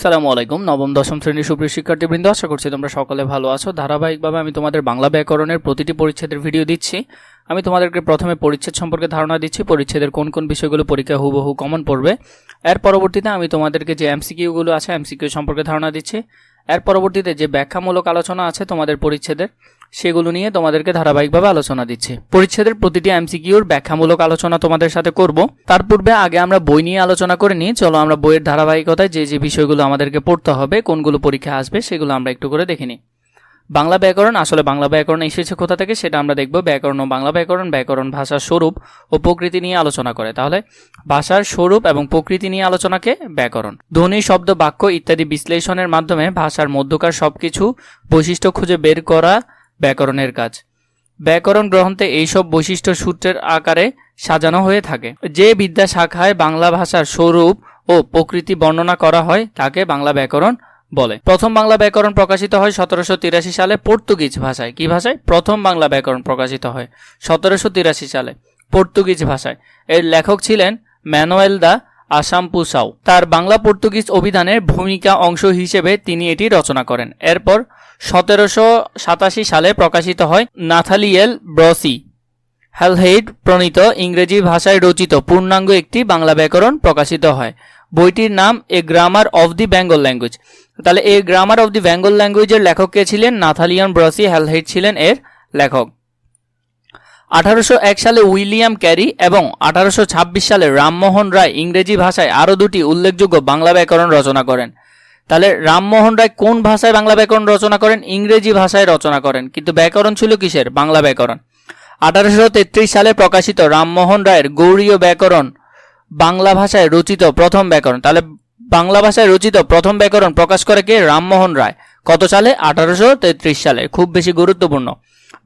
সালামু আলাইকুম, নবম, দশম শ্রেণির সুপ্রিয় শিক্ষার্থীবৃন্দ, আশা করছি তোমরা সকলে ভালো আছো। ধারাবাহিকভাবে আমি তোমাদের বাংলা ব্যাকরণের প্রতিটি পরিচ্ছেদের ভিডিও দিচ্ছি। আমি তোমাদেরকে প্রথমে পরিচ্ছেদ সম্পর্কে ধারণা দিচ্ছি, পরিচ্ছেদের কোন কোন বিষয়গুলো পরীক্ষা হুবহু কমন পড়বে। এর পরবর্তীতে আমি তোমাদেরকে যে এমসিকিউগুলো আছে এমসিকিউ সম্পর্কে ধারণা দিচ্ছি। এর পরবর্তীতে যে ব্যাখ্যামূলক আলোচনা আছে তোমাদের পরিচ্ছেদের, সেগুলো নিয়ে তোমাদেরকে ধারাবাহিকভাবে আলোচনা দিচ্ছি। পরিচ্ছেদের প্রতিটি এমসিকিউর ব্যাখ্যামূলক আলোচনা তোমাদের সাথে করব। তার পূর্বে আগে আমরা বই নিয়ে আলোচনা করে নিই। চলো আমরা বইয়ের ধারাবাহিকতায় যে যে বিষয়গুলো আমাদেরকে পড়তে হবে, কোনগুলো পরীক্ষা আসবে, সেগুলো আমরা একটু করে দেখে নিই। বাংলা ব্যাকরণ, আসলে বাংলা ব্যাকরণ এসেছে কোথা থেকে সেটা আমরা দেখব। ব্যাকরণ ও বাংলা ব্যাকরণ ব্যাকরণ ভাষার স্বরূপ ও প্রকৃতি নিয়ে আলোচনা করে। তাহলে ভাষার স্বরূপ এবং প্রকৃতি নিয়ে আলোচনাকে ব্যাকরণ। ধ্বনি, শব্দ, বাক্য ইত্যাদি বিশ্লেষণের মাধ্যমে ভাষার মধ্যকার সবকিছু বৈশিষ্ট্য খুঁজে বের করা ব্যাকরণের কাজ। ব্যাকরণ গ্রন্থে এইসব বৈশিষ্ট্য সূত্রের আকারে সাজানো হয়ে থাকে। যে বিদ্যা শাখায় বাংলা ভাষার স্বরূপ ও প্রকৃতি বর্ণনা করা হয়, তাকে বাংলা ব্যাকরণ বলে, প্রথম বাংলা ব্যাকরণ প্রকাশিত হয় সতেরোশো তিরাশি সালে পর্তুগিজ ভাষায়। কি ভাষায়? প্রথম বাংলা ব্যাকরণ প্রকাশিত হয় সতেরোশো তিরাশি সালে পর্তুগিজ ভাষায়। এর লেখক ছিলেন ম্যানুয়েল দা আসাম পুসাও তার বাংলা পর্তুগিজ অভিধানের ভূমিকা অংশ হিসেবে তিনি এটি রচনা করেন। এরপর সতেরোশো সাতাশি সালে প্রকাশিত হয় নাথালিয়েল ব্রসি। হ্যালহেইড প্রণীত ইংরেজি ভাষায় রচিত পূর্ণাঙ্গ একটি বাংলা ব্যাকরণ প্রকাশিত হয়। বইটির নাম A grammar of the Bengal language. তাহলে A grammar of the Bengal ল্যাঙ্গুয়েজের লেখক কে ছিলেন? নাথালিয়ান ব্রসি হ্যালহেইড ছিলেন এর লেখক। আঠারোশো এক সালে উইলিয়াম ক্যারি এবং আঠারোশো ছাব্বিশ সালে রামমোহন রায় ইংরেজি ভাষায় আরও দুটি উল্লেখযোগ্য বাংলা ব্যাকরণ রচনা করেন। তাহলে রামমোহন রায় কোন ভাষায় বাংলা ব্যাকরণ রচনা করেন? ইংরেজি ভাষায় রচনা করেন। কিন্তু ব্যাকরণ ছিল কিসের? বাংলা ব্যাকরণ। আঠারোশো তেত্রিশ সালে প্রকাশিত রামমোহন রায়ের গৌরীয় ব্যাকরণ বাংলা ভাষায় রচিত প্রথম ব্যাকরণ। তাহলে বাংলা ভাষায় রচিত প্রথম ব্যাকরণ প্রকাশ করে কে? রামমোহন রায়। কত সালে? আঠারোশো তেত্রিশ সালে। খুব বেশি গুরুত্বপূর্ণ।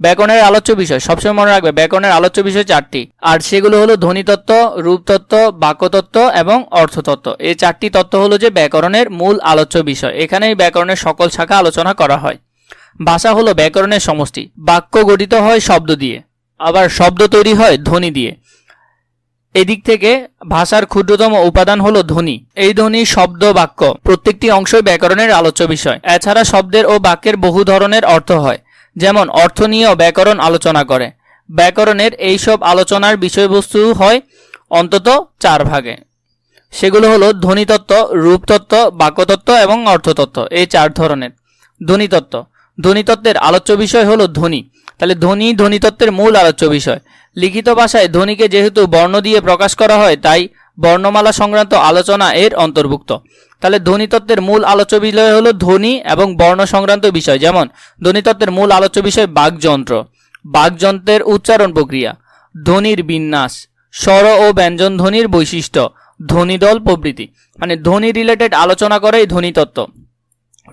ব্যাকরণের আলোচ্য বিষয়। সবসময় মনে রাখবে, ব্যাকরণের আলোচ্য বিষয় চারটি। আর সেগুলো হলো ধ্বনিতত্ত্ব রূপতত্ত্ব বাক্যতত্ত্ব এবং অর্থতত্ত্ব এই চারটি তত্ত্ব হলো যে ব্যাকরণের মূল আলোচ্য বিষয়। এখানেই ব্যাকরণের সকল শাখা আলোচনা করা হয়। ভাষা হলো ব্যাকরণের সমষ্টি। বাক্য গঠিত হয় শব্দ দিয়ে। আবার শব্দ তৈরি হয় ধ্বনি দিয়ে। এদিক থেকে ভাষার ক্ষুদ্রতম উপাদান হলো ধ্বনি। এই ধ্বনি শব্দ বাক্য। প্রত্যেকটি অংশই ব্যাকরণের আলোচ্য বিষয়। এছাড়া শব্দের ও বাক্যের বহু ধরনের অর্থ হয়। যেমন, অর্থ নিয়েও ব্যাকরণ আলোচনা করে। ব্যাকরণের এইসব আলোচনার বিষয়বস্তু হয় অন্তত চার ভাগে। সেগুলো হলো ধ্বনিতত্ত্ব, রূপতত্ত্ব, বাক্যতত্ত্ব এবং অর্থতত্ত্ব, এই চার ধরনের। ধ্বনিতত্ত্ব। ধ্বনিতত্ত্বের আলোচ্য বিষয় হলো ধ্বনি। তাহলে ধ্বনি ধ্বনিতত্ত্বের মূল আলোচ্য বিষয়। লিখিত ভাষায় ধ্বনিকে যেহেতু বর্ণ দিয়ে প্রকাশ করা হয়, তাই বর্ণমালা সংক্রান্ত আলোচনা এর অন্তর্ভুক্ত। তাহলে ধ্বনিতত্ত্বের মূল আলোচ্য বিষয় হলো ধ্বনি এবং বর্ণ সংক্রান্ত বিষয়। যেমন, ধ্বনিতত্ত্বের মূল আলোচ্য বিষয় বাকযন্ত্র বাকযন্ত্রের উচ্চারণ প্রক্রিয়া। ধ্বনির বিন্যাস। স্বর ও ব্যঞ্জন ধ্বনির বৈশিষ্ট্য। ধ্বনিদল প্রভৃতি। মানে ধ্বনি রিলেটেড আলোচনা করে এই ধ্বনিতত্ত্ব।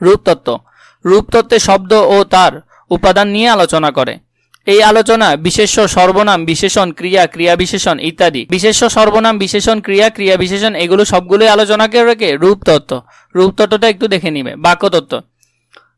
রূপতত্ত্ব। রূপতত্ত্বে শব্দ ও তার উপাদান নিয়ে আলোচনা করে। এই আলোচনা, বিশেষ্য, সর্বনাম, বিশেষণ, ক্রিয়া ক্রিয়া বিশেষণ ইত্যাদি। বিশেষ্য, সর্বনাম, বিশেষণ, ক্রিয়া ক্রিয়া বিশেষণ, এগুলো সবগুলোই আলোচনা আলোচনাকে রেখে রূপতত্ত্ব। রূপতত্ত্বটা একটু দেখে নিবে। বাক্যতত্ত্ব।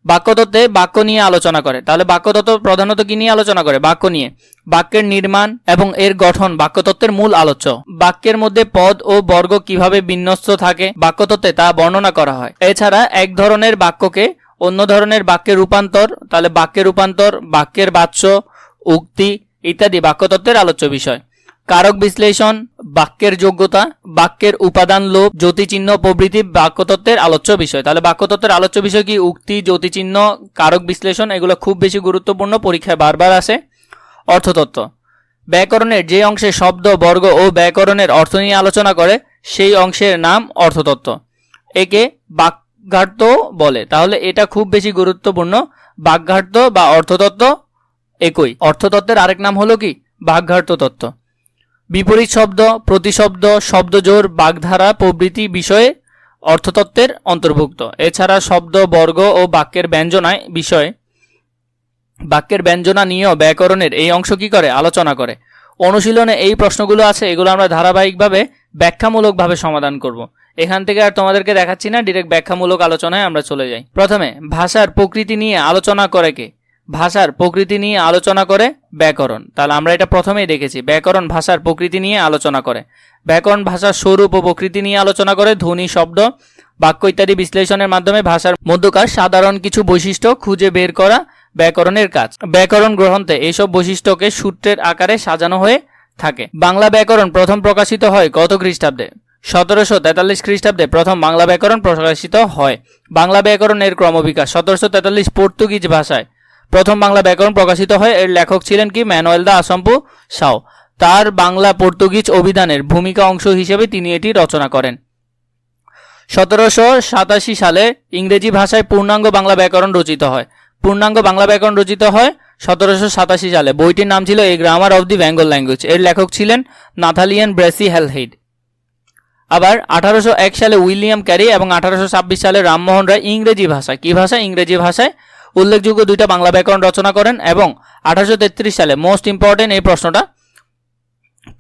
বাক্যতত্ত্বে বাক্য নিয়ে আলোচনা করে। তাহলে বাক্যতত্ত্ব প্রধানত কি নিয়ে আলোচনা করে? বাক্য নিয়ে। বাক্যের নির্মাণ এবং এর গঠন বাক্যতত্ত্বের মূল আলোচ্য। বাক্যের মধ্যে পদ ও বর্গ কীভাবে বিন্যস্ত থাকে বাক্যতত্ত্বে তা বর্ণনা করা হয়। এছাড়া এক ধরনের বাক্যকে অন্য ধরনের বাক্যের রূপান্তর, তাহলে বাক্যের রূপান্তর, বাক্যের বাচ্য উক্তি ইত্যাদি বাক্যতত্ত্বের আলোচ্য বিষয়। কারক বিশ্লেষণ, বাক্যের যোগ্যতা, বাক্যের উপাদান লোপ জ্যোতিচিহ্ন, প্রভৃতি বাক্যতত্ত্বের আলোচ্য বিষয়। তাহলে বাক্যতত্ত্বের আলোচ্য বিষয় কি? উক্তি, জ্যোতিচিহ্ন, কারক বিশ্লেষণ, এগুলো খুব বেশি গুরুত্বপূর্ণ, পরীক্ষায় বারবার আসে। অর্থতত্ত্ব। ব্যাকরণের যে অংশে শব্দ, বর্গ ও ব্যাকরণের অর্থ নিয়ে আলোচনা করে, সেই অংশের নাম অর্থতত্ত্ব। একে বাকঘাট্য বলে। তাহলে এটা খুব বেশি গুরুত্বপূর্ণ। বাকঘাট্য বা অর্থতত্ত্ব একই। অর্থতত্ত্বের আরেক নাম হলো কি? বাকঘাট্য তত্ত্ব বিপরীত শব্দ, প্রতিশব্দ, শব্দজোর, বাগধারা প্রভৃতি বিষয়ে অর্থতত্ত্বের অন্তর্ভুক্ত। এছাড়া শব্দ, বর্গ ও বাক্যের ব্যঞ্জনায় বিষয়ে। বাক্যের ব্যঞ্জনা নিয়েও ব্যাকরণের এই অংশ কি করে? আলোচনা করে। অনুশীলনে এই প্রশ্নগুলো আছে, এগুলো আমরা ধারাবাহিকভাবে ব্যাখ্যামূলকভাবে সমাধান করব। এখান থেকে আর তোমাদেরকে দেখাচ্ছি না ডিরেক্ট ব্যাখ্যামূলক আলোচনায় আমরা চলে যাই। প্রথমে, ভাষার প্রকৃতি নিয়ে আলোচনা করে কে? ভাষার প্রকৃতি নিয়ে আলোচনা করে ব্যাকরণ। তাহলে আমরা এটা প্রথমেই দেখেছি। ব্যাকরণ ভাষার প্রকৃতি নিয়ে আলোচনা করে। ব্যাকরণ ভাষার স্বরূপ ও প্রকৃতি নিয়ে আলোচনা করে ধ্বনি, শব্দ, বাক্য ইত্যাদি বিশ্লেষণের মাধ্যমে ভাষার মধ্যকার সাধারণ কিছু বৈশিষ্ট্য খুঁজে বের করা ব্যাকরণের কাজ। ব্যাকরণ গ্রন্থে এইসব বৈশিষ্ট্যকে সূত্রের আকারে সাজানো হয়ে থাকে। বাংলা ব্যাকরণ প্রথম প্রকাশিত হয় কত খ্রিস্টাব্দে। সতেরোশো তেতাল্লিশ খ্রিস্টাব্দে প্রথম বাংলা ব্যাকরণ প্রকাশিত হয়। বাংলা ব্যাকরণের ক্রমবিকাশ সতেরোশো তেতাল্লিশ পর্তুগিজ ভাষায়। প্রথম বাংলা ব্যাকরণ প্রকাশিত হয় এর লেখক ছিলেন কি ম্যানুয়েল দা আসাম্পু সাও। তার বাংলা পর্তুগিজ অভিধানের ভূমিকা অংশ হিসেবে তিনি এটি রচনা করেন। সতেরোশো সাতাশি সালে ইংরেজি ভাষায় পূর্ণাঙ্গ বাংলা ব্যাকরণ রচিত হয়। পূর্ণাঙ্গ বাংলা ব্যাকরণ রচিত হয় সতেরোশো সাতাশি সালে। বইটির নাম ছিল A grammar of the Bengal language. এর লেখক ছিলেন নাথালিয়ান ব্রেসি হেলহেড আবার আঠারোশো এক সালে উইলিয়াম ক্যারি এবং আঠারোশো ছাব্বিশ সালে রামমোহন রায় ইংরেজি ভাষায়। কি ভাষা? ইংরেজি ভাষায় উল্লেখযোগ্য দুইটা বাংলা ব্যাকরণ রচনা করেন এবং আঠারোশো তেত্রিশ সালে মোস্ট ইম্পর্টেন্ট এই প্রশ্নটা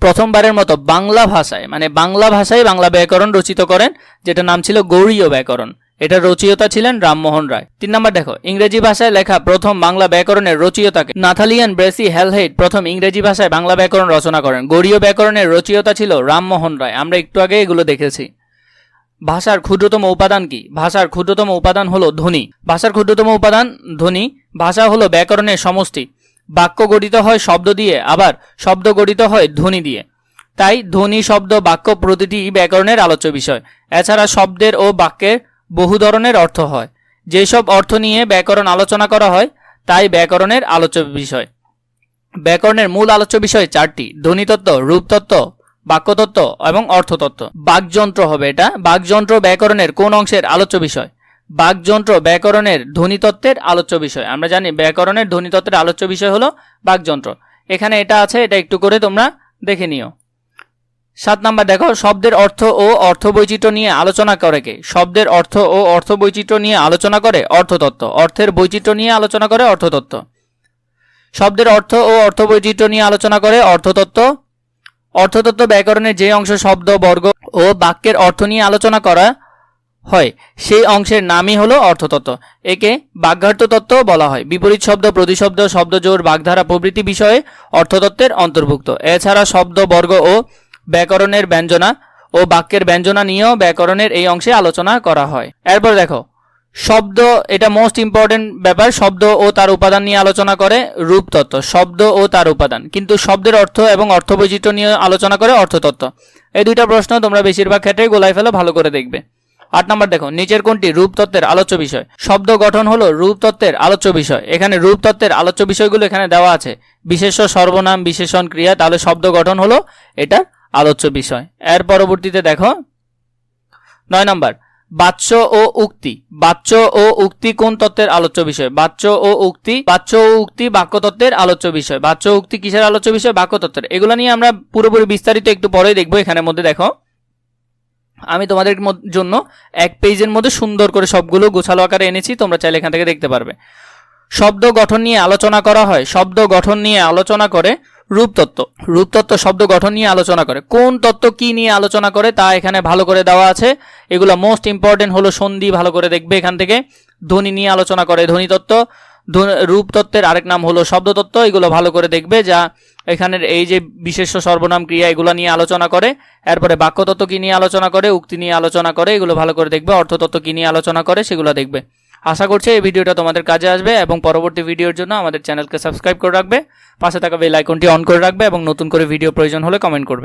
প্রথমবারের মতো বাংলা ভাষায় মানে বাংলা ভাষায় বাংলা ব্যাকরণ রচিত করেন যেটা নাম ছিল গৌরীয় ব্যাকরণ। এটা রচয়িতা ছিলেন রামমোহন রায়। তিন নম্বর দেখো, ইংরেজি ভাষায় লেখা প্রথম বাংলা ব্যাকরণের রচয়িতাকে নাথালিয়ান ব্রেসি হেলহেইড প্রথম ইংরেজি ভাষায় বাংলা ব্যাকরণ রচনা করেন। গৌরীয় ব্যাকরণের রচয়িতা ছিল রামমোহন রায়। আমরা একটু আগে এগুলো দেখেছি। ভাষার ক্ষুদ্রতম উপাদান কি? ভাষার ক্ষুদ্রতম উপাদান হলো ধ্বনি। ভাষার ক্ষুদ্রতম উপাদান ধ্বনি, ভাষা হলো ব্যাকরণের সমষ্টি। বাক্য গঠিত হয় শব্দ দিয়ে, আবার শব্দ গঠিত হয় ধ্বনি দিয়ে। তাই ধ্বনি, শব্দ, বাক্য প্রতিটি ব্যাকরণের আলোচ্য বিষয়। এছাড়া শব্দের ও বাক্যের বহু ধরনের অর্থ হয়। যেসব অর্থ নিয়ে ব্যাকরণ আলোচনা করা হয়, তাই ব্যাকরণের আলোচ্য বিষয়। ব্যাকরণের মূল আলোচ্য বিষয় চারটি। ধ্বনিতত্ত্ব রূপতত্ত্ব বাক্যতত্ত্ব এবং অর্থতত্ত্ব। বাকযন্ত্র হবে এটা। বাকযন্ত্র ব্যাকরণের কোন অংশের আলোচ্য বিষয়? বাকযন্ত্র ব্যাকরণের ধ্বনিতত্ত্বের আলোচ্য বিষয়। আমরা জানি ব্যাকরণের ধ্বনিতত্ত্বের আলোচ্য বিষয় হলো বাকযন্ত্র। এখানে এটা আছে, এটা একটু করে তোমরা দেখে নিও। সাত নাম্বার, দেখো, শব্দের অর্থ ও অর্থ বৈচিত্র্য নিয়ে আলোচনা করে কে? শব্দের অর্থ ও অর্থ বৈচিত্র্য নিয়ে আলোচনা করে অর্থতত্ত্ব। অর্থের বৈচিত্র্য নিয়ে আলোচনা করে অর্থতত্ত্ব। শব্দের অর্থ ও অর্থ বৈচিত্র্য নিয়ে আলোচনা করে অর্থতত্ত্ব। অর্থতত্ত্ব ব্যাকরণের যে অংশ, শব্দ, বর্গ ও বাক্যের অর্থ নিয়ে আলোচনা করা হয়, সেই অংশের নামই হলো অর্থতত্ত্ব। একে বাগ্যার্থ তত্ত্ব বলা হয়। বিপরীত শব্দ, প্রতিশব্দ শব্দজোর বাগধারা প্রভৃতি বিষয়ে অর্থতত্ত্বের অন্তর্ভুক্ত। এছাড়া শব্দ, বর্গ ও ব্যাকরণের ব্যঞ্জনা ও বাক্যের ব্যঞ্জনা নিয়েও ব্যাকরণের এই অংশে আলোচনা করা হয়। এরপর দেখো শব্দ, এটা মোস্ট ইম্পর্টেন্ট ব্যাপার, শব্দ ও তার উপাদান নিয়ে আলোচনা করে রূপতত্ত্ব শব্দ ও তার উপাদান। কিন্তু শব্দের অর্থ এবং অর্থ বৈচিত্র্য নিয়ে আলোচনা করে অর্থতত্ত্ব এই দুইটা প্রশ্ন তোমরা বেশিরভাগ ক্ষেত্রে গোলাই ফেলো, ভালো করে দেখবে। আট নম্বর দেখো, নিচের কোনটি রূপতত্ত্বের আলোচ্য বিষয়? শব্দ গঠন হলো রূপতত্ত্বের আলোচ্য বিষয়। এখানে রূপতত্ত্বের আলোচ্য বিষয়গুলো এখানে দেওয়া আছে। বিশেষ্য, সর্বনাম, বিশেষণ, ক্রিয়া, তাহলে শব্দ গঠন হলো এটা আলোচ্য বিষয়। এর পরবর্তীতে দেখো, নয় নম্বর বাচ্য ও উক্তি। বাচ্য ও উক্তি কোন তত্ত্বের আলোচ্য বিষয়? বাচ্য ও উক্তি, বাচ্য ও উক্তি বাক্যতত্ত্বের আলোচ্য বিষয়। বাচ্য উক্তি কিসের আলোচ্য বিষয়? বাক্যতত্ত্বের। এগুলো নিয়ে আমরা পুরোপুরি বিস্তারিত একটু পরেই দেখব এখানের মধ্যে, দেখো। আমি তোমাদের মদ- জন্য এক পেজের মধ্যে সুন্দর করে সবগুলো গোছালো আকারে এনেছি, তোমরা চাইলে এখান থেকে দেখতে পারবে। শব্দ গঠন নিয়ে আলোচনা করা হয়। শব্দ গঠন নিয়ে আলোচনা করে রূপতত্ত্ব। রূপতত্ত্ব শব্দ গঠন নিয়ে আলোচনা করে। কোন তত্ত্ব কি নিয়ে আলোচনা করে তা এখানে ভালো করে দেওয়া আছে। এগুলো মোস্ট ইম্পর্টেন্ট হলো সন্ধি, ভালো করে দেখবে এখান থেকে। ধ্বনি নিয়ে আলোচনা করে ধ্বনিতত্ত্ব ধ্বনি- রূপতত্ত্বের আরেক নাম হলো শব্দতত্ত্ব। এগুলো ভালো করে দেখবে যা এখানের এই যে বিশেষ সর্বনাম ক্রিয়া এগুলো নিয়ে আলোচনা করে। এরপরে বাক্যতত্ত্ব কি নিয়ে আলোচনা করে, উক্তি নিয়ে আলোচনা করে, এগুলো ভালো করে দেখবে। অর্থতত্ত্ব কি নিয়ে আলোচনা করে, সেগুলো দেখবে। আশা করছি এই ভিডিওটা তোমাদের কাজে আসবে এবং পরবর্তী ভিডিওর জন্য আমাদের চ্যানেলকে সাবস্ক্রাইব করে রাখবে। পাশে থাকা বেল আইকনটি অন করে রাখবে এবং নতুন করে ভিডিও প্রয়োজন হলে কমেন্ট করবে।